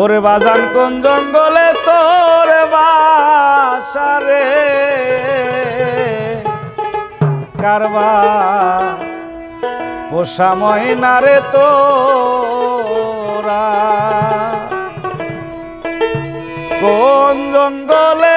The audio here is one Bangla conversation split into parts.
ওরে বাজান কোন জঙ্গলে তোর বাসারে? কারবা পোষা মহিনারে তোরা। কোন জঙ্গলে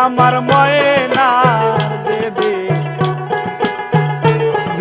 আমার ময়ে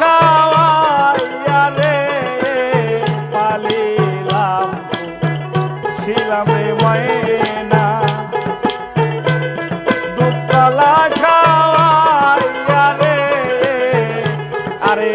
খাওয়াইয়া রে পালিলাম। ছিলাম রে ময়না। দুতলা খাওয়াইয়া রে আরে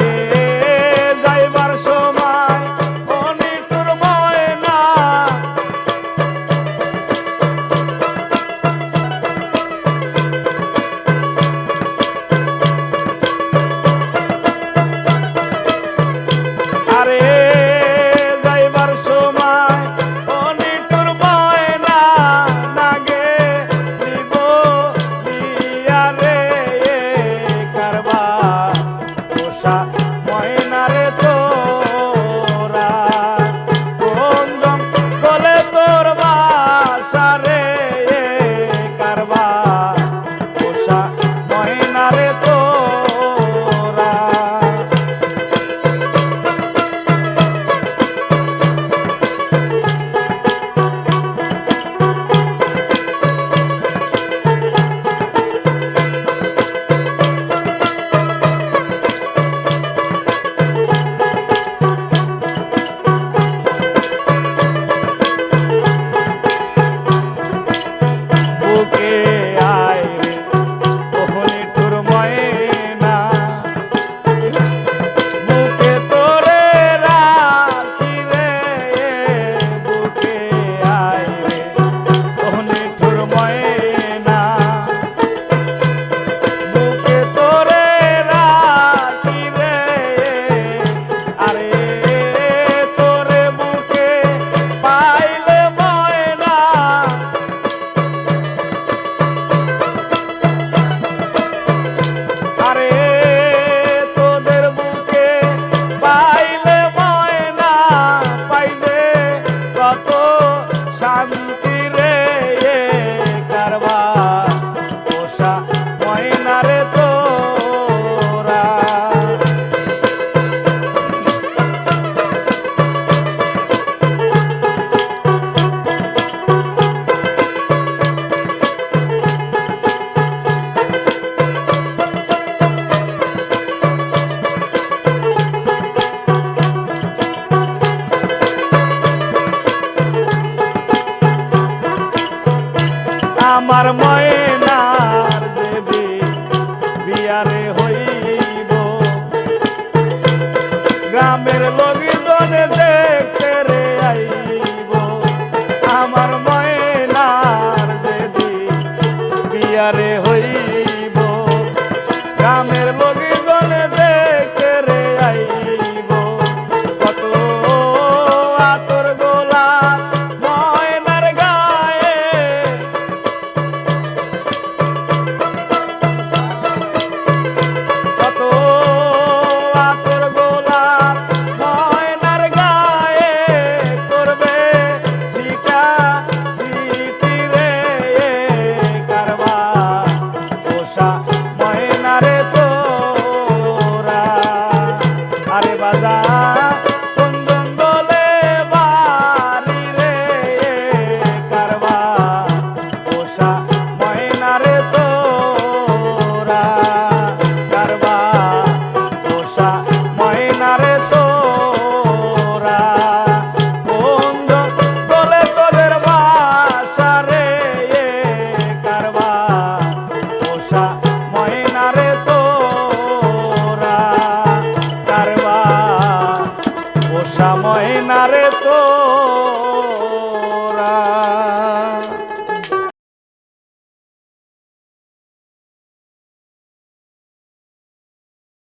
মায়ারে হই না রে তো।